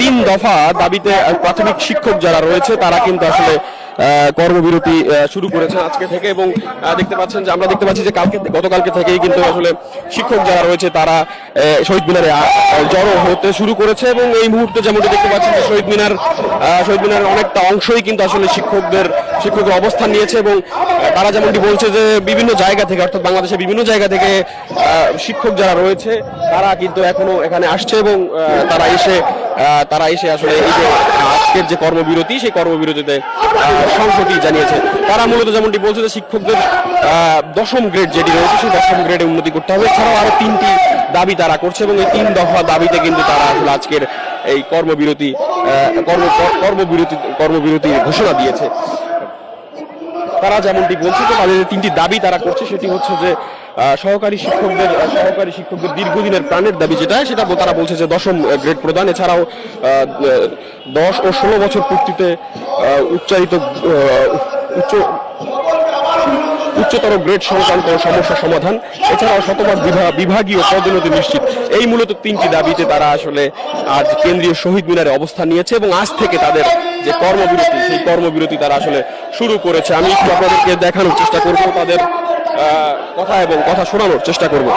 তিন দফা দাবিতে প্রাথমিক শিক্ষক যারা রয়েছে, তারা কিন্তু আসলে কর্মবিরতি শুরু করেছেন আজকে থেকে এবং দেখতে পাচ্ছেন যে আমরা দেখতে পাচ্ছি যে কালকে গতকালকে থেকেই কিন্তু আসলে শিক্ষক যারা রয়েছে, তারা শহীদ মিনারে জড়ো হতে শুরু করেছে এবং এই মুহূর্তে যেমনটি দেখতে পাচ্ছেন যে শহীদ মিনার শহীদ মিনারের অনেকটা অংশই কিন্তু আসলে শিক্ষকদের শিক্ষকদের অবস্থান নিয়েছে এবং তারা যেমনটি বলছে যে বিভিন্ন জায়গা থেকে, অর্থাৎ বাংলাদেশের বিভিন্ন জায়গা থেকে শিক্ষক যারা রয়েছে, তারা কিন্তু এখনও এখানে আসছে এবং তারা এসে তারা এসে আসলে এই যে আজকের যে কর্মবিরতি, সেই কর্মবিরতিতে সংহতি জানিয়েছে। তারা মূলত যেমনটি বলছে যে শিক্ষকদের দশম গ্রেড যেটি রয়েছে, সেই দশম গ্রেডে উন্নতি করতে হবে। এছাড়াও আরও তিনটি দাবি তারা করছে এবং এই তিন দফা দাবিতে কিন্তু তারা আসলে আজকের এই কর্মবিরতি কর্ম, কর্মবিরতি, কর্মবিরতির ঘোষণা দিয়েছে। তারা যেমনটি বলছে যে তাদের তিনটি দাবি তারা করছে, সেটি হচ্ছে যে সহকারী শিক্ষকদের সহকারী শিক্ষকদের দীর্ঘদিনের প্রাণের দাবি যেটা, সেটা তারা বলছে যে দশম গ্রেড প্রদান। এছাড়াও দশ ও ষোলো বছর পূর্তিতে উচ্চারিত উচ্চ, উচ্চতর গ্রেড সংক্রান্ত সমস্যা সমাধান। এছাড়াও শতভাগ বিভা- বিভাগীয় পদোন্নতি নিশ্চিত। এই মূলত তিনটি দাবিতে তারা আসলে আজ কেন্দ্রীয় শহীদ মিনারে অবস্থান নিয়েছে এবং আজ থেকে তাদের যে কর্মবিরতি, সেই কর্মবিরতি তারা আসলে শুরু করেছে। আমি একটু আপনাদেরকে দেখানোর চেষ্টা করব তাদের কথা এবং কথা শোনানোর চেষ্টা করব।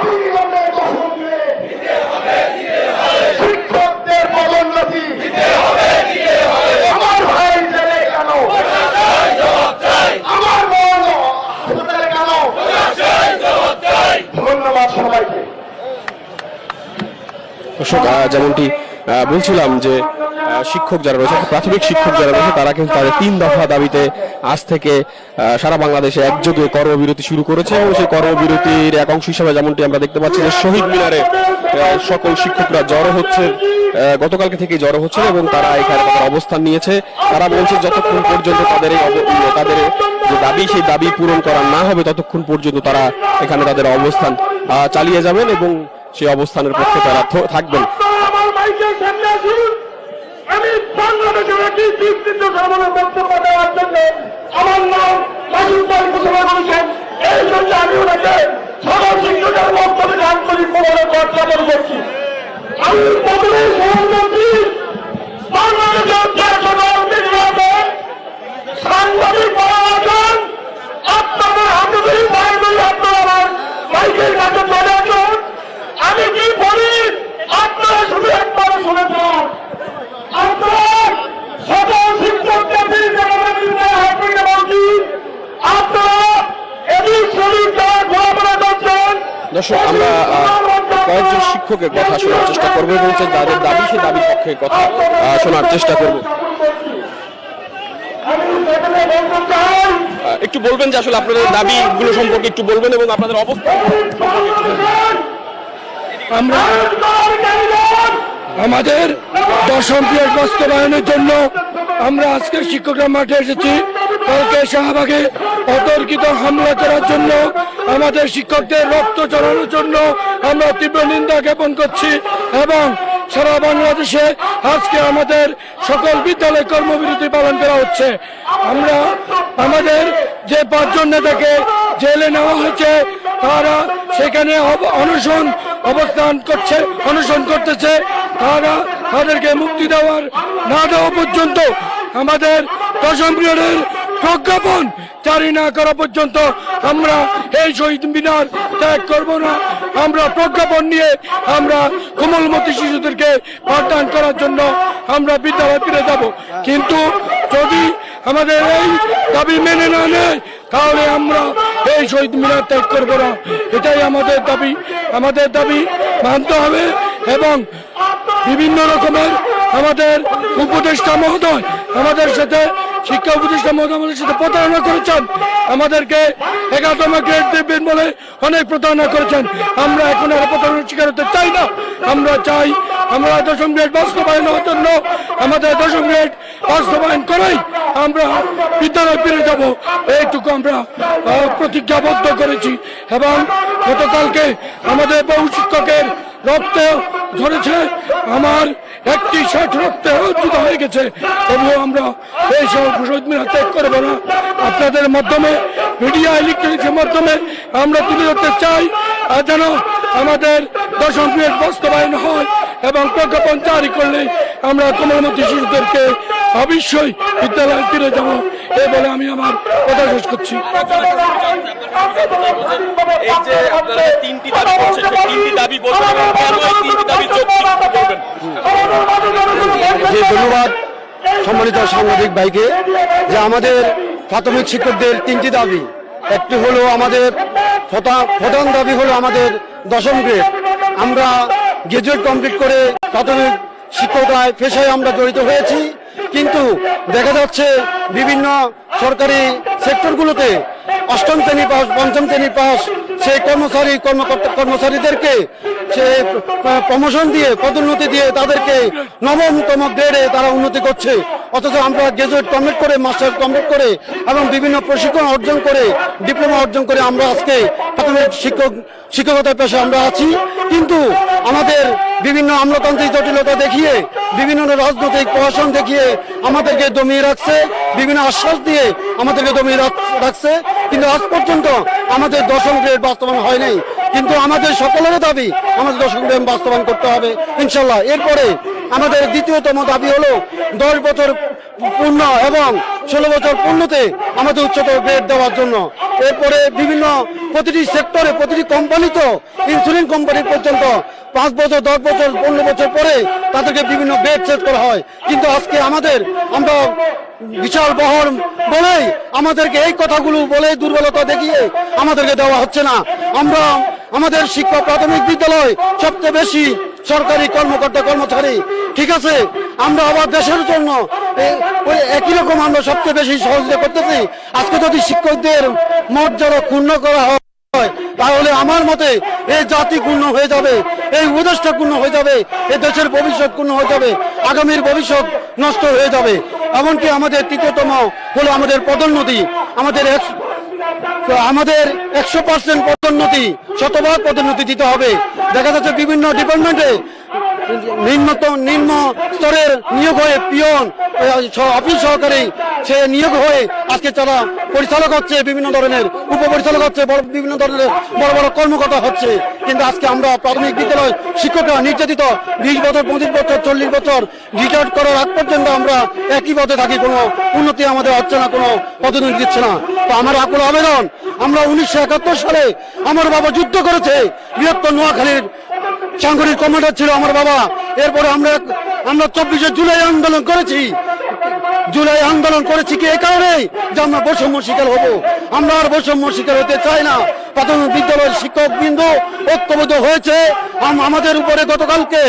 যেমনটি আহ, বলছিলাম যে শিক্ষক যারা রয়েছে প্রাথমিক শিক্ষক যারা রয়েছে, তারা কিন্তু তাদের তিন দফা দাবিতে আজ থেকে সারা বাংলাদেশে একযোগে কর্মবিরতি শুরু করেছে এবং সেই কর্মবিরতির এক অংশ হিসাবে যেমনটি আমরা দেখতে পাচ্ছি যে শহীদ মিনারে সকল শিক্ষকরা জড়ো হচ্ছে গতকালকে থেকে জড়ো হচ্ছে এবং তারা এখানে তাদের অবস্থান নিয়েছে। তারা বলছে যতক্ষণ পর্যন্ত তাদের এই তাদের যে দাবি, সেই দাবি পূরণ করা না হবে, ততক্ষণ পর্যন্ত তারা এখানে তাদের অবস্থান চালিয়ে যাবেন এবং সেই অবস্থানের পক্ষে তারা থাকবেন। আমি বাংলাদেশের একটি বিস্তৃত ধর্মের বক্তব্য দেওয়ার জন্য আমার নাম মাসুদ ভাই ঘোষণা করেছেন। এই জন্য আমি ওনাকে সকল শিক্ষকের বক্তব্যে আন্তরিক চর্চা করে করছি। আমি প্রথমে প্রধানমন্ত্রী বাংলাদেশের নির্বাচন সাংবাদিক পরামর্শন আপনাদের হাতে ধরে পায়ে ধরে আপনারা আমার মাইকের কাছে চলে আসুন আমি কি বলি আপনারা শুধু একবার শুনে যান আপনারা সকল শিক্ষকদের বিরুদ্ধে আমাদের বিরুদ্ধে হাত তুলে বলছি আপনারা এদিক সেদিক যারা ঘোরাফেরা করছেন দর্শক আমরা আহ, শিক্ষকের কথা শোনার চেষ্টা করব এবং তাদের দাবি সে দাবির পক্ষে কথা শোনার চেষ্টা করব। একটু বলবেন যে আসলে আপনাদের দাবিগুলো সম্পর্কে একটু বলবেন এবং আপনাদের অবস্থা আমরা আমাদের দশম পিরিয়ড বাস্তবায়নের জন্য আমরা আজকে শিক্ষকরা মাঠে এসেছি। কালকে শাহবাগে অতর্কিত হামলা করার জন্য, আমাদের শিক্ষকদের রক্ত চড়ানোর জন্য আমরা তীব্র নিন্দা জ্ঞাপন করছি এবং সারা বাংলাদেশে আজকে আমাদের সকল বিদ্যালয় কর্মবিরতি পালন করা হচ্ছে। আমরা আমাদের যে পাঁচজন নেতাকে জেলে নেওয়া হয়েছে, তারা সেখানে অনশন অবস্থান করছে, অনশন করতেছে। তারা তাদেরকে মুক্তি দেওয়ার না দেওয়া পর্যন্ত আমাদের দশম পিরিয়ডের প্রজ্ঞাপন জারি না করা পর্যন্ত আমরা এই শহীদ মিনার ত্যাগ করব না। আমরা প্রজ্ঞাপন নিয়ে আমরা কোমলমতি শিশুদেরকে পাঠদান করার জন্য আমরা বিদ্যালয় ফিরে যাব। কিন্তু যদি আমাদের এই দাবি মেনে না নেয়, তাহলে আমরা এই শহীদ মিনার ত্যাগ করব না। এটাই আমাদের দাবি। আমাদের দাবি মানতে হবে এবং বিভিন্ন রকমের আমাদের উপদেষ্টা মহোদয় আমাদের সাথে শিক্ষা উপদেষ্টা মহোদয় সাথে প্রতারণা করেছেন। আমাদেরকে এগারোতম গ্রেড দেবেন বলে অনেক প্রতারণা করেছেন। আমরা এখন আর প্রতারণার শিকার হতে চাই না। আমরা চাই আমরা দশম গ্রেড বাস্তবায়ন হওয়ার জন্য আমাদের দশম গ্রেড বাস্তবায়ন করেই। আমরা বিদ্যালয় ফিরে যাব। এইটুকু আমরা প্রতিজ্ঞাবদ্ধ করেছি। এবং গতকালকে আমাদের বহু শিক্ষকের রক্ত ধরেছে আমার একটি ষাট রক্তে অর্জিত হয়ে গেছে। তবুও আমরা এই সব শহীদ মিনার ত্যাগ করব না। আপনাদের মাধ্যমে মিডিয়া ইলেকট্রনিক্সের মাধ্যমে আমরা তুলে ধরতে চাই। আর যেন আমাদের দশম পিরিয়ড বাস্তবায়ন হয় এবং প্রজ্ঞাপন জারি করলে আমরা কোমলমতি শিশুদেরকে অবশ্যই বিদ্যালয়ে ফিরে যাব এই বলে আমি আমার কথা শেষ করছি। তিনটি দাবি তিনটি দাবি জি ধন্যবাদ, সম্মানিত সাংবাদিক ভাইকে, যে আমাদের প্রাথমিক শিক্ষকদের তিনটি দাবি। একটি হলো আমাদের প্রধান দাবি হলো আমাদের দশম গ্রেড। আমরা গ্রাজুয়েট কমপ্লিট করে প্রাথমিক শিক্ষকতায় পেশায় আমরা জড়িত হয়েছি, কিন্তু দেখা যাচ্ছে বিভিন্ন সরকারি সেক্টরগুলোতে অষ্টম শ্রেণি পাস, পঞ্চম শ্রেণি পাস, সেই কর্মচারী, কর্মকর্তা, কর্মচারীদেরকে সে প্রমোশন দিয়ে, পদোন্নতি দিয়ে তাদেরকে নবমতম গ্রেডে তারা উন্নতি করছে। অথচ আমরা গ্রাজুয়েট কমপ্লিট করে মাস্টার্স কমপ্লিট করে এবং বিভিন্ন প্রশিক্ষণ অর্জন করে ডিপ্লোমা অর্জন করে আমরা আজকে প্রাথমিক শিক্ষক, শিক্ষকতার পেশে আমরা আছি। কিন্তু আমাদের বিভিন্ন আমলাতান্ত্রিক জটিলতা দেখিয়ে, বিভিন্ন রাজনৈতিক প্রশাসন দেখিয়ে আমাদেরকে দমিয়ে রাখছে, বিভিন্ন আশ্বাস দিয়ে আমাদেরকে দমিয়ে রাখছে। কিন্তু আজ পর্যন্ত আমাদের দশম গ্রেড বাস্তবায়ন হয়নি কিন্তু আমাদের সকলের দাবি, আমাদের দশম গ্রেড বাস্তবায়ন করতে হবে। ইনশাল্লাহ। এরপরে আমাদের দ্বিতীয়তম দাবি হলো, দশ বছর পূর্ণ এবং ষোলো বছর পূর্ণতে আমাদের উচ্চতর গ্রেড দেওয়ার জন্য। এরপরে বিভিন্ন প্রতিটি সেক্টরে প্রতিটি কোম্পানি তো ইন্স্যুরেন্স কোম্পানি পর্যন্ত পাঁচ বছর, দশ বছর, পনেরো বছর পরে তাদেরকে বিভিন্ন গ্রেড সেট করা হয়। কিন্তু আজকে আমাদের আমরা বিশাল বহর বলেই আমাদেরকে এই কথাগুলো বলে দুর্বলতা দেখিয়ে আমাদেরকে দেওয়া হচ্ছে না। আমরা আমাদের শিক্ষা প্রাথমিক বিদ্যালয় সবচেয়ে বেশি সরকারি কর্মকর্তা কর্মচারী, ঠিক আছে? আমরা আবার দেশের জন্য একই রকম আমরা সবচেয়ে বেশি সহযোগিতা করতেছি। আজকে যদি শিক্ষকদের মর্যাদা ক্ষুণ্ণ করা হয়, তাহলে আমার মতে এই জাতি পূর্ণ হয়ে যাবে, এই উপদেশটা পূর্ণ হয়ে যাবে এই দেশের ভবিষ্যৎ পূর্ণ হয়ে যাবে, আগামীর ভবিষ্যৎ নষ্ট হয়ে যাবে। এমনকি আমাদের তৃতীয়তম হলো আমাদের পদোন্নতি। আমাদের আমাদের একশো পার্সেন্ট পদোন্নতি, শতভাগ পদোন্নতি দিতে হবে। দেখা যাচ্ছে বিভিন্ন ডিপার্টমেন্টে নিম্নতম, নিম্ন স্তরের নিয়োগ হয়ে পিয়ন অফিস সহকারী সে নিয়োগ হয়ে আজকে তারা পরিচালক হচ্ছে, বিভিন্ন ধরনের উপপরিচালক হচ্ছে বিভিন্ন ধরনের বড় বড় কর্মকর্তা হচ্ছে। কিন্তু আজকে আমরা প্রাথমিক বিদ্যালয় শিক্ষকরা নির্যাতিত, বিশ বছর, পঁচিশ বছর, চল্লিশ বছর রিটায়ার্ড করার আগ পর্যন্ত আমরা একই পথে থাকি, কোনো উন্নতি আমাদের হচ্ছে না, কোনো পদোন্নতি দিচ্ছে না। তো আমার আকুল আবেদন, আমরা উনিশশো একাত্তর সালে আমার বাবা যুদ্ধ করেছে বৃহত্তর নোয়াখালীর সাংগঠনিক কমান্ডার ছিল আমার বাবা। এরপরে আমরা আমরা চব্বিশে জুলাই আন্দোলন করেছি। জুলাই আন্দোলন করেছি কি এ কারণেই যে আমরা বৈষম্য শিকার হব। আমরা আর বৈষম্য শিকার হতে চাই না। প্রাথমিক বিদ্যালয়ের শিক্ষক বিন্দু ঐক্যবদ্ধ হয়েছে। আমাদের উপরে গতকালকে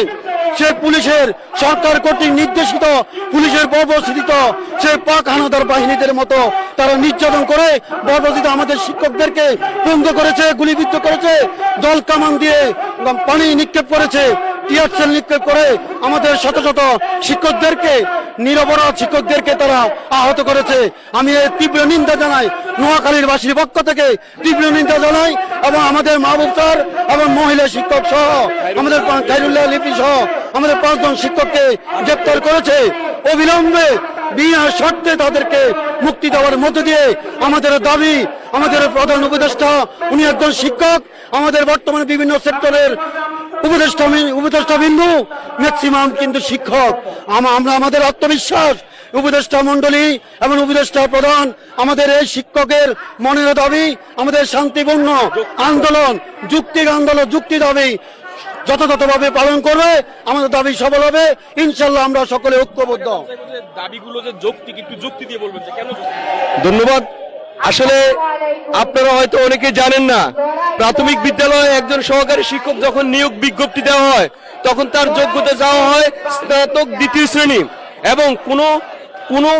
সে পুলিশের সরকার কর্তৃক নির্দেশিত, পুলিশের বর্বস্থিত সে পাক হানাদার বাহিনীদের মতো তারা নির্যাতন করে বর্বস্থিত আমাদের শিক্ষকদেরকে বন্ধ করেছে, গুলিবিদ্ধ করেছে দল কামান দিয়ে পানি নিক্ষেপ করেছে। টিয়ারসেল নিক্ষেপ করে আমাদের শত শত শিক্ষকদেরকে নিরপরাধ শিক্ষকদেরকে তারা আহত করেছে। আমি এর তীব্র নিন্দা জানাই নোয়াখালীর বাসীর পক্ষ থেকে, তীব্র নিন্দা জানাই এবং আমাদের মাহবুব স্যার এবং মহিলা শিক্ষক সহ, আমাদের খাইরুল্লাহ লিপি সহ, আমাদের পাঁচজন শিক্ষককে গ্রেপ্তার করেছে। অবিলম্বে বিনা শর্তে তাদেরকে মুক্তি দেওয়ার মধ্য দিয়ে আমাদের দাবি, আমাদের প্রধান উপদেষ্টা, উনি একজন শিক্ষক, আমাদের বর্তমানে বিভিন্ন সেক্টরের উপদেষ্টা মি- উপদেষ্টা বিন্দু ম্যাক্সিমাম কিন্তু শিক্ষক। আম- আমরা আমাদের আত্মবিশ্বাস উপদেষ্টা মন্ডলী এবং উপদেষ্টা প্রধান আমাদের এই শিক্ষকের মনের দাবি আমাদের শান্তিপূর্ণ আন্দোলন যুক্তিক আন্দোলন যুক্তি দাবি যথাযথভাবে পালন করবে আমাদের দাবি সফল হবে। ইনশাল্লাহ আমরা সকলে ঐক্যবদ্ধ। দাবিগুলো যে যৌক্তিক একটু যুক্তি দিয়ে বলবেন যে কেন যৌক্তিক? ধন্যবাদ। আসলে আপনারা হয়তো অনেকে জানেন না, প্রাথমিক বিদ্যালয়ে একজন সহকারী শিক্ষক যখন নিয়োগ বিজ্ঞপ্তি দেওয়া হয়, তখন তার যোগ্যতা যাওয়া হয় স্নাতক দ্বিতীয় শ্রেণি এবং কোনো কোনো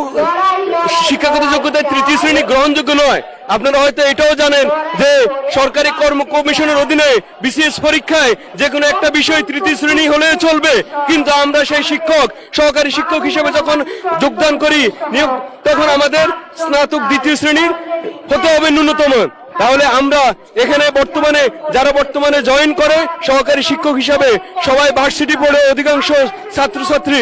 শিক্ষাগত যোগ্যতায় তৃতীয় শ্রেণি গ্রহণযোগ্য নয়। আপনারা হয়তো এটাও জানেন যে সরকারি কর্ম কমিশনের অধীনে বিসিএস পরীক্ষায় যে কোনো একটা বিষয় তৃতীয় শ্রেণি হলে চলবে। কিন্তু আমরা সেই শিক্ষক, সহকারী শিক্ষক হিসেবে যখন যোগদান করি তখন আমাদের স্নাতক দ্বিতীয় শ্রেণির হতে হবে ন্যূনতম। তাহলে আমরা এখানে বর্তমানে, যারা বর্তমানে জয়েন করে, সহকারী শিক্ষক হিসাবে সবাই ভার্সিটি পড়ে অধিকাংশ ছাত্রছাত্রী।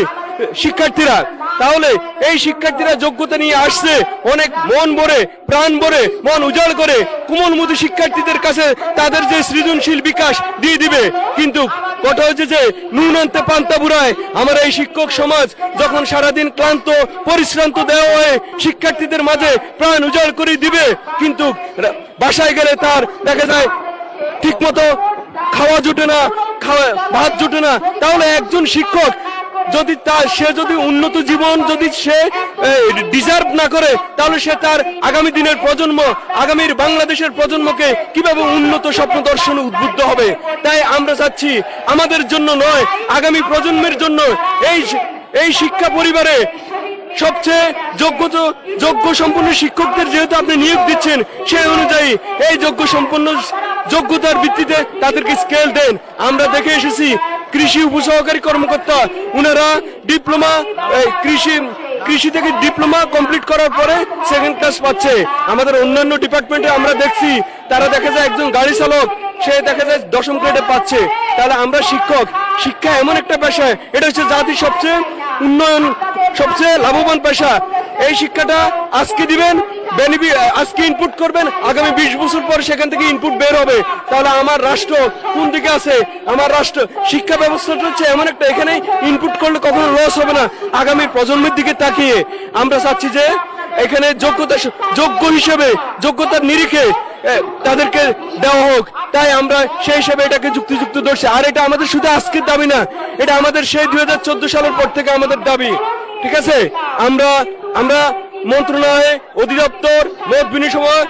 শিক্ষার্থীরা, তাহলে এই শিক্ষার্থীরা যোগ্যতা নিয়ে আসছে। অনেক মন ভরে, প্রাণ ভরে, মন উজাড় করে কোমলমতি শিক্ষার্থীদের কাছে তাদের যে সৃজনশীল বিকাশ দিয়ে দিবে। কিন্তু কথা হচ্ছে যে নুন পান্তা বুড়ায় আমার এই শিক্ষক সমাজ যখন সারাদিন ক্লান্ত, পরিশ্রান্ত দেওয়া হয়ে শিক্ষার্থীদের মাঝে প্রাণ উজাড় করে দিবে, কিন্তু বাসায় গেলে তার দেখা যায় ঠিক মতো খাওয়া জুটে না, খাওয়া, ভাত জুটে না। তাহলে একজন শিক্ষক যদি তার, সে যদি উন্নত জীবন, যদি সে ডিজার্ভ না করে, তাহলে সে তার আগামী দিনের প্রজন্ম, আগামীর বাংলাদেশের প্রজন্মকে কীভাবে উন্নত স্বপ্ন দর্শনে উদ্বুদ্ধ হবে? তাই আমরা চাচ্ছি, আমাদের জন্য নয়, আগামী প্রজন্মের জন্য এই এই শিক্ষা পরিবারে সবচেয়ে যোগ্য যোগ্য সম্পন্ন শিক্ষকদের যেহেতু আপনি নিয়োগ দিচ্ছেন, সেই অনুযায়ী এই যোগ্য সম্পন্ন যোগ্যতার ভিত্তিতে তাদেরকে স্কেল দেন। আমরা দেখে এসেছি কৃষি উপসহকারী কর্মকর্তা, উনারা ডিপ্লোমা কৃষি কৃষি থেকে ডিপ্লোমা কমপ্লিট করার পরে সেকেন্ড ক্লাস পাচ্ছে। আমাদের অন্যান্য ডিপার্টমেন্টে আমরা দেখছি, তারা দেখা যায় একজন গাড়ি চালক, সে দেখা যায় দশম গ্রেডে পাচ্ছে। তাহলে আমরা শিক্ষক, শিক্ষা এমন একটা পেশায় এটা হচ্ছে জাতির সবচেয়ে উন্নয়ন সবচেয়ে লাভবান পেশা এই শিক্ষাটা আজকে দিবেন আজকে ইনপুট করবেন, আগামী বিশ বছর পর সেখান থেকে ইনপুট বের হবে। তাহলে আমার রাষ্ট্র কোন দিকে আছে? আমার রাষ্ট্র শিক্ষা ব্যবস্থাটা হচ্ছে এমন একটা, এখানে ইনপুট করলে কখনো লস হবে না। আগামী প্রজন্মের দিকে তাকিয়ে আমরা চাচ্ছি যে এখানে যোগ্যতা যোগ্য হিসেবে, যোগ্যতার নিরিখে তাদেরকে দেওয়া হোক। তাই আমরা সেই হিসেবে এটাকে যুক্তিযুক্ত ধরছি। আর এটা আমাদের শুধু আজকের দাবি না, এটা আমাদের সেই দুই হাজার চোদ্দ সালের পর থেকে আমাদের দাবি। ঠিক আছে? আমরা আমরা মন্ত্রণালয়, অধিদপ্তর, মত বিনিময়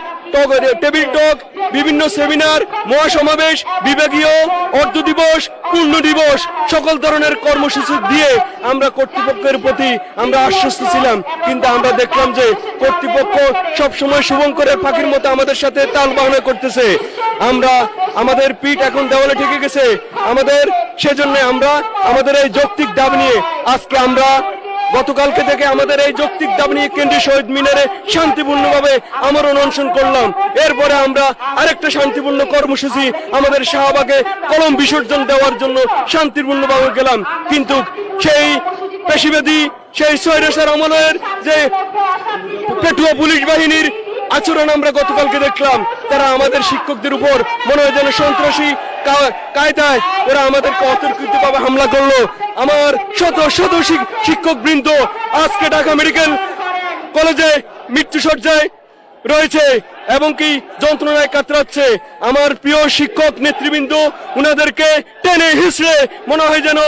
টেবিল টক, বিভিন্ন সেমিনার, মহাসমাবেশ, বিভাগীয় অর্ধ দিবস, পূর্ণ দিবস, সকল ধরনের কর্মসূচি দিয়ে আমরা কর্তৃপক্ষের প্রতি আমরা আশ্বস্ত ছিলাম। কিন্তু আমরা দেখলাম যে কর্তৃপক্ষ সবসময় শুভঙ্করের পাখির মতো আমাদের সাথে তাল বাহনা করতেছে। আমরা, আমাদের পিঠ এখন দেওয়ালে ঠেকে গেছে। আমাদের, সেজন্য আমরা, আমাদের এই যৌক্তিক দাব নিয়ে আজকে আমরা গতকালকে থেকে আমাদের এই যৌক্তিক দাবি নিয়ে কেন্দ্রীয় শহীদ মিনারে শান্তিপূর্ণভাবে আমরণ অনশন করলাম। এরপরে আমরা আরেকটা শান্তিপূর্ণ কর্মসূচি আমাদের শাহবাগে কলম বিসর্জন দেওয়ার জন্য শান্তিপূর্ণভাবে গেলাম। কিন্তু সেই পেশিবাদী, সেই সৈরাসার আমলের যে পেটুয়া পুলিশ বাহিনীর আচরণ আমরা গতকালকে দেখলাম, তারা আমাদের শিক্ষকদের উপর মনে হয় যেন সন্ত্রাসী কায়দায় ওরা আমাদেরকে অতর্কিত ভাবে হামলা করল। আমার শত শত শিক্ষক বৃন্দ আজকে ঢাকা মেডিকেল কলেজে মৃত্যুসজ্জায় রয়েছে এবং কি যন্ত্রণায় কাতরাচ্ছে। আমার প্রিয় শিক্ষক নেতৃবৃন্দ, উনাদেরকে টেনে হিসড়ে মনে হয় যেন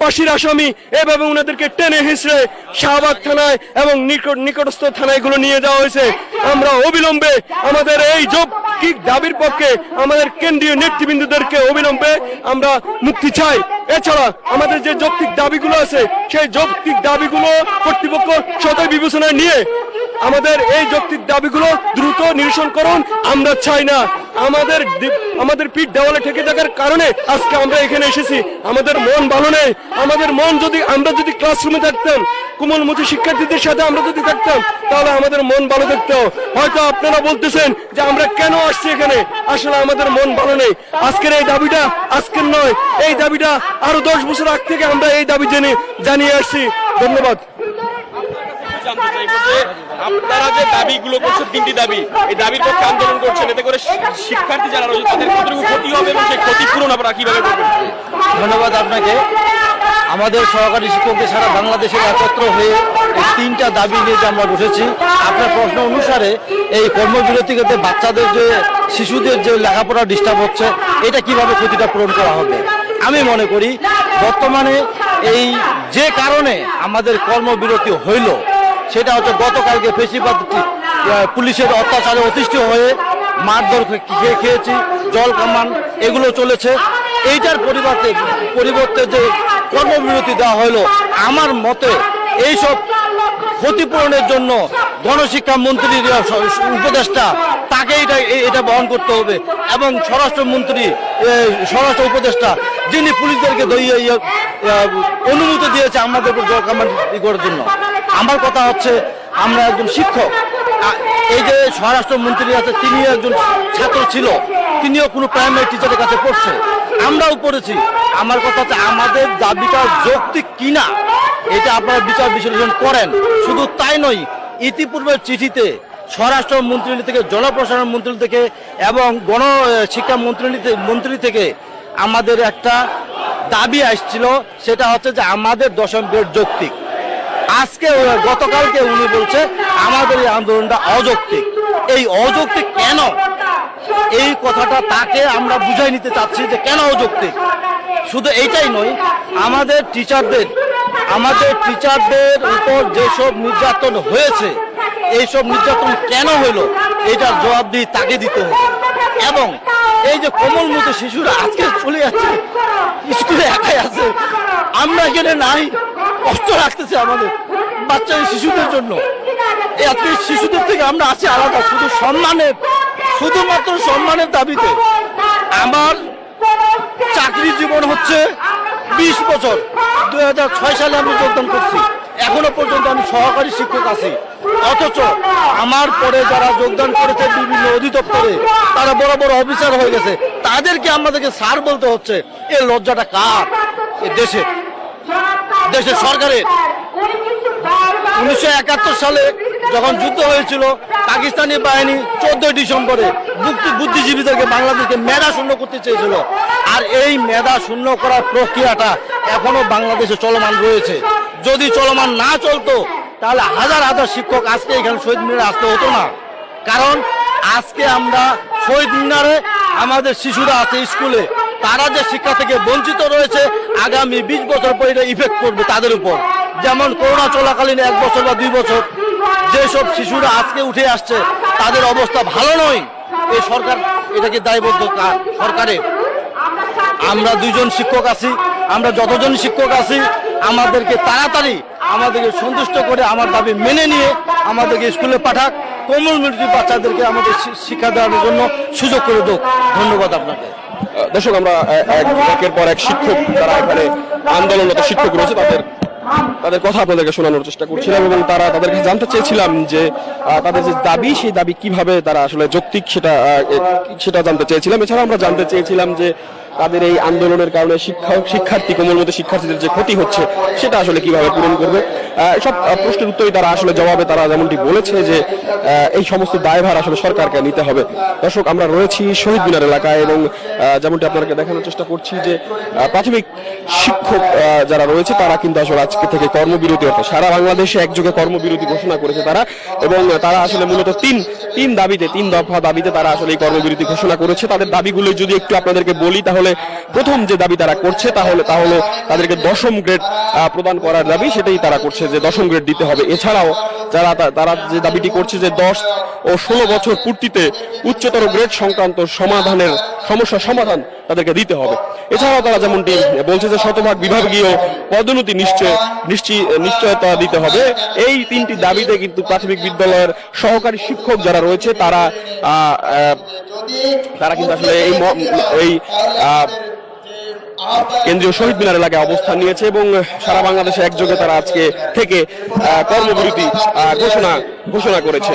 পাশির আসামি এভাবে উনাদেরকে টেনে হিসড়ে শাহবাগ থানায় এবং নিকট নিকটস্থ থানায়গুলো নিয়ে যাওয়া হয়েছে। আমরা অবিলম্বে আমাদের এই যোগ কি দাবির পক্ষে আমাদের কেন্দ্রীয় নেতৃবৃন্দদেরকে অবিলম্বে আমরা মুক্তি চাই। এছাড়া আমাদের যে যৌক্তিক দাবিগুলো আছে, সেই যৌক্তিক দাবিগুলো কর্তৃপক্ষ সদয় বিবেচনায় নিয়ে আমাদের এই যৌক্তিক দাবিগুলো দ্রুত নিরসন করুন আমরা চাই না। আমাদের আমাদের পিঠ দেওয়ালে ঠেকে থাকার কারণে আজকে আমরা এখানে এসেছি। আমাদের মন ভালো নেই। আমাদের মন যদি আমরা যদি ক্লাসরুমে থাকতাম, কোমলমতি শিক্ষার্থীদের সাথে আমরা যদি থাকতাম, তাহলে আমাদের মন ভালো থাকতো। হয়তো আপনারা বলতেছেন যে আমরা কেন আসছি এখানে? আসলে আমাদের মন ভালো নেই। আজকের এই দাবিটা আজকের নয়। এই দাবিটা আরও দশ বছর আগ থেকে আমরা এই দাবি জেনে জানিয়ে আসছি। ধন্যবাদ। আপনারা যে দাবিগুলো করছেন, তিনটি দাবি, এই দাবির পক্ষে আন্দোলন করছেন, এতে করে শিক্ষার্থী যারা রয়েছে, তাদের কতটুকু ক্ষতি হবে এবং সেই ক্ষতিপূরণ আপনারা কীভাবে করবেন? ধন্যবাদ আপনাকে। আমাদের সহকারী শিক্ষকদের সারা বাংলাদেশের একত্র হয়ে এই তিনটা দাবি নিয়ে যে আমরা বসেছি, আপনার প্রশ্ন অনুসারে এই কর্মবিরতিতে বাচ্চাদের যে, শিশুদের যে লেখাপড়া ডিস্টার্ব হচ্ছে, এটা কীভাবে ক্ষতিটা পূরণ করা হবে? আমি মনে করি, বর্তমানে এই যে কারণে আমাদের কর্মবিরতি হইল সেটা হচ্ছে গতকালকে বেশিরভাগ পুলিশের অত্যাচারে অতিষ্ঠ হয়ে মারধর খেয়ে খেয়েছি জল কামান এগুলো চলেছে। এইটার পরিবর্তে পরিবর্তে যে কর্মবিরতি দেওয়া হলো আমার মতে এইসব ক্ষতিপূরণের জন্য গণশিক্ষা মন্ত্রীর উপদেষ্টা তাকে এটা এটা বহন করতে হবে। এবং স্বরাষ্ট্রমন্ত্রী স্বরাষ্ট্র উপদেষ্টা যিনি পুলিশদেরকে ইয়ে, অনুমতি দিয়েছে আমাদের উপর জল কামান করার জন্য। আমার কথা হচ্ছে আমরা একজন শিক্ষক। এই যে স্বরাষ্ট্রমন্ত্রী আছে তিনি একজন ছাত্র ছিল। তিনিও কোনো প্রাইমারি টিচারের কাছে পড়ছে। আমরাও পড়েছি। আমার কথা হচ্ছে আমাদের দাবিটা যৌক্তিক কিনা, এটা আপনারা বিচার বিশ্লেষণ করেন। শুধু তাই নয় ইতিপূর্বে চিঠিতে স্বরাষ্ট্র মন্ত্রী থেকে, জনপ্রশাসন মন্ত্রী থেকে এবং গণ শিক্ষা মন্ত্রী মন্ত্রী থেকে আমাদের একটা দাবি আসছিল, সেটা হচ্ছে যে আমাদের দশম গ্রেড যৌক্তিক। আজকে গতকালকে উনি বলছে, আমাদের এই আন্দোলনটা অযৌক্তিক। এই অযৌক্তিক কেন? এই কথাটা তাকে আমরা বুঝাই নিতে চাচ্ছি যে কেন অযৌক্তিক? শুধু এইটাই নয়, আমাদের টিচারদের আমাদের টিচারদের উপর যেসব নির্যাতন হয়েছে এইসব নির্যাতন কেন হলো এটার জবাব দিয়ে তাকে দিতে হবে। এবং এই যে কোমলমতি শিশুরা আজকে চলে যাচ্ছে, স্কুলে একাই আছে, আমরা এখানে নাই, কষ্ট রাখতেছে আমাদের বাচ্চা শিশুদের জন্য। এই আজকে শিশুদের থেকে আমরা আছি আলাদা, শুধু সম্মানের, শুধুমাত্র সম্মানের দাবিতে। আমার চাকরি জীবন হচ্ছে বিশ বছর। দু হাজার ছয় সালে আমি যোগদান করছি। এখনও পর্যন্ত আমি সহকারী শিক্ষক আছি। অথচ আমার পরে যারা যোগদান করেছে বিভিন্ন অধিদপ্তরে, তারা বড় বড় অফিসার হয়ে গেছে। তাদেরকে আমাদেরকে স্যার বলতে হচ্ছে, এ লজ্জাটা কার? এ দেশে দেশের সরকারের। উনিশশো একাত্তর সালে যখন যুদ্ধ হয়েছিল পাকিস্তানি বাহিনী চোদ্দই ডিসেম্বরে বুদ্ধিজীবীদেরকে বাংলাদেশকে মেধা শূন্য করতে চেয়েছিল। আর এই মেধা শূন্য করার প্রক্রিয়াটা এখনও বাংলাদেশে চলমান রয়েছে। যদি চলমান না চলতো তাহলে হাজার হাজার শিক্ষক আজকে এখানে শহীদ মিনারে আসতে হতো না। কারণ আজকে আমরা শহীদ মিনারে আমাদের শিশুরা আছে স্কুলে। তারা যে শিক্ষা থেকে বঞ্চিত রয়েছে আগামী বিশ বছর পর এটা ইফেক্ট করবে তাদের উপর। যেমন করোনা চলাকালীন এক বছর বা দুই বছর, যেসব শিশুরা আজকে উঠে আসছে, তাদের অবস্থা ভালো নয়। এই সরকার এটাকে দায়বদ্ধ সরকারে। আমরা দুইজন শিক্ষক আছি, আমরা যতজন শিক্ষক আছি, আমাদেরকে তাড়াতাড়ি আমাদেরকে সন্তুষ্ট করে আমার দাবি মেনে নিয়ে আমাদেরকে স্কুলে পাঠাক। কোমল মিলিটি বাচ্চাদেরকে আমাদের শিক্ষা দেওয়ার জন্য সুযোগ করে দেব ধন্যবাদ আপনাকে। দর্শক, আমরা এক- একের পর এক শিক্ষক তারা এখানে আন্দোলনরত শিক্ষক রয়েছে, তাদের তাদের কথা আপনাদেরকে শোনানোর চেষ্টা করছিলাম এবং তারা তাদের কাছে জানতে চেয়েছিলাম যে তাদের যে দাবি, সেই দাবি কীভাবে তারা আসলে যৌক্তিক সেটা সেটা জানতে চেয়েছিলাম। এছাড়া আমরা জানতে চেয়েছিলাম যে, তাদের এই আন্দোলনের কারণে শিক্ষক, শিক্ষার্থী কোমলমতি শিক্ষার্থীদের যে ক্ষতি হচ্ছে, সেটা আসলে কীভাবে পূরণ করবে। সব প্রশ্নের উত্তরই তারা আসলে জবাবে তারা যেমনটি বলেছে যে এই সমস্ত দায়ভার আসলে সরকারকে নিতে হবে। দর্শক, আমরা রয়েছি শহীদ মিনার এলাকায় এবং যেমনটি আপনাদেরকে দেখানোর চেষ্টা করছি যে প্রাথমিক শিক্ষক যারা রয়েছে তারা কিন্তু আসলে আজকে থেকে কর্মবিরতি, অর্থাৎ সারা বাংলাদেশে একযোগে কর্মবিরতি ঘোষণা করেছে তারা এবং তারা আসলে মূলত তিন তিন দাবিতে, তিন দফা দাবিতে তারা আসলে এই কর্মবিরতি ঘোষণা করেছে। তাদের দাবিগুলো যদি একটু আপনাদেরকে বলি তাহলে প্রথম যে দাবি তারা করছে তাহলে তাহলে তাদেরকে দশম গ্রেড প্রদান করার দাবি সেটাই তারা করছে। যে দশম গ্রেড দিতে হবে। এছাড়াও যারা তারা যে দাবিটি করছে যে দশ ও ষোলো বছর পূর্তিতে উচ্চতর গ্রেড সংক্রান্ত সমাধানের সমস্যা সমাধান তাদেরকে দিতে হবে। এছাড়াও তারা যেমনটি বলছে যে শতভাগ বিভাগীয় পদোন্নতি নিশ্চয় নিশ্চয় নিশ্চয়তা দিতে হবে। এই তিনটি দাবিতে কিন্তু প্রাথমিক বিদ্যালয়ের সহকারী শিক্ষক যারা রয়েছে, তারা তারা কিন্তু আসলে এই এই কেন্দ্রীয় শহীদ মিনার এলাকায় অবস্থান নিয়েছে এবং সারা বাংলাদেশে একযোগে তারা আজকে থেকে কর্মবিরতি ঘোষণা ঘোষণা করেছে।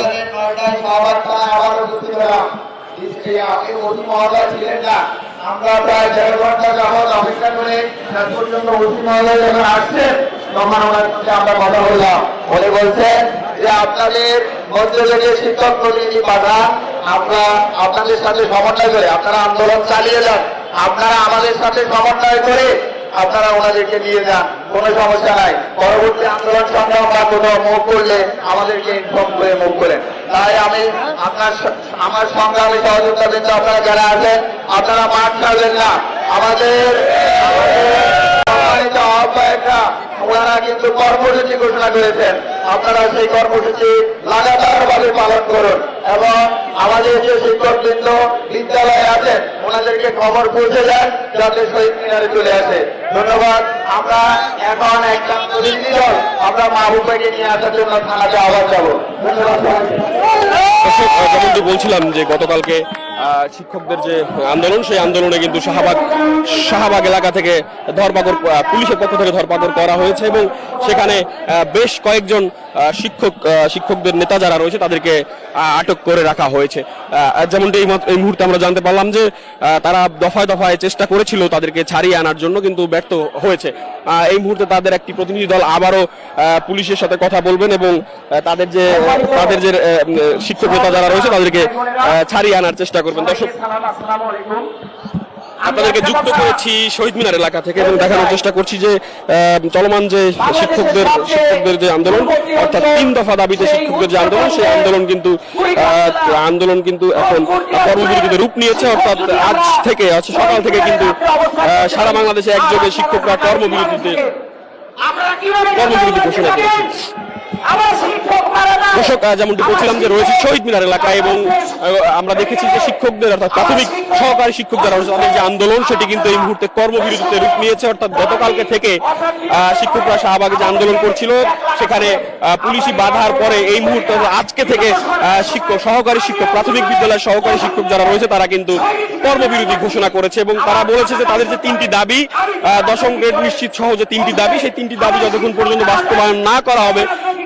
আমরা আপনাদের সাথে সমন্বয় করে আপনারা আন্দোলন চালিয়ে যান। আপনারা আমাদের সাথে সমন্বয় করে আপনারা ওনাদেরকে নিয়ে যান, কোনো সমস্যা নাই। পরবর্তী আন্দোলন সংগ্রাম বা কোনো মুখ করলে আমাদেরকে ইনফর্ম করে মুখ করেন তাই আমি আপনার আমার সংগ্রামী সহযোগিতা বৃন্দ, আপনারা যারা আছেন, আপনারা মাঠ ছাড়বেন না। আমাদের ওনারা কিন্তু কর্মসূচি ঘোষণা করেছেন। আপনারা সেই কর্মসূচি লাগাতার ভাবে পালন করুন। এবং আমাদের যে শিক্ষকবৃন্দ বিদ্যালয়ে আছেন, ওনাদেরকে খবর পৌঁছে যান যাতে শহীদ মিনারে চলে আসে। ধন্যবাদ। আমরা এখন একটা প্রতিনিধি দল, আমরা মাহবুবাকে নিয়ে আসার জন্য থানাতে আবার যাব ধন্যবাদ। যেমনটি বলছিলাম যে গতকালকে শিক্ষকদের যে আন্দোলন, সেই আন্দোলনে কিন্তু শাহবাগ শাহবাগ এলাকা থেকে ধরপাকড় পুলিশের পক্ষ থেকে ধরপাকড় করা হয়েছে এবং সেখানে বেশ কয়েকজন শিক্ষক শিক্ষকদের নেতা যারা রয়েছে, তাদেরকে আটক করে রাখা হয়েছে। যেমনটি এই মুহূর্তে আমরা জানতে পারলাম যে তারা দফায় দফায় চেষ্টা করেছিল তাদেরকে ছাড়িয়ে আনার জন্য, কিন্তু ব্যর্থ হয়েছে। এই মুহূর্তে তাদের একটি প্রতিনিধি দল আবারও পুলিশের সাথে কথা বলবেন এবং তাদের যে তাদের যে শিক্ষক নেতা যারা রয়েছে, তাদেরকে ছাড়িয়ে আনার চেষ্টা করবেন দর্শক। আপনাদেরকে যুক্ত করেছি শহীদ মিনার এলাকা থেকে এবং দেখানোর চেষ্টা করছি যে চলমান যে শিক্ষকদের শিক্ষকদের যে আন্দোলন অর্থাৎ তিন দফা দাবিতে শিক্ষকদের যে আন্দোলন সেই আন্দোলন কিন্তু আহ, আন্দোলন কিন্তু এখন কর্মবিরতিতে রূপ নিয়েছে অর্থাৎ আজ থেকে আজ সকাল থেকে কিন্তু সারা বাংলাদেশে একযোগে শিক্ষকরা কর্মবিরতিতে কর্মবিরতি ঘোষণা করেছে দর্শক যেমনটি বলছিলাম যে রয়েছে শহীদ মিনার এলাকায় এবং আমরা দেখেছি যে শিক্ষকদের অর্থাৎ প্রাথমিক সহকারী শিক্ষক যারা রয়েছে তাদের যে আন্দোলন সেটি কিন্তু এই মুহূর্তে কর্মবিরতিতে রূপ নিয়েছে। অর্থাৎ গতকালকে থেকে শিক্ষকরা শাহবাগে যে আন্দোলন করছিল সেখানে পুলিশি বাধার পরে এই মুহূর্তে আজকে থেকে শিক্ষক সহকারী শিক্ষক প্রাথমিক বিদ্যালয়ের সহকারী শিক্ষক যারা রয়েছে তারা কিন্তু কর্মবিরতি ঘোষণা করেছে এবং তারা বলেছে যে তাদের যে তিনটি দাবি দশম গ্রেড নিশ্চিত সহ যে তিনটি দাবি সেই তিনটি দাবি যতক্ষণ পর্যন্ত বাস্তবায়ন না করা হবে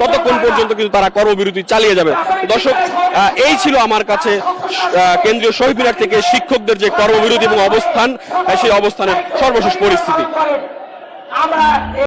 ততক্ষণ পর্যন্ত কিন্তু তারা কর্মবিরতি চালিয়ে যাবে। দর্শক আহ, এই ছিল আমার কাছে আহ, কেন্দ্রীয় শহীদ মিনার থেকে শিক্ষকদের যে কর্মবিরতি এবং অবস্থান সেই অবস্থানের সর্বশেষ পরিস্থিতি। আমরা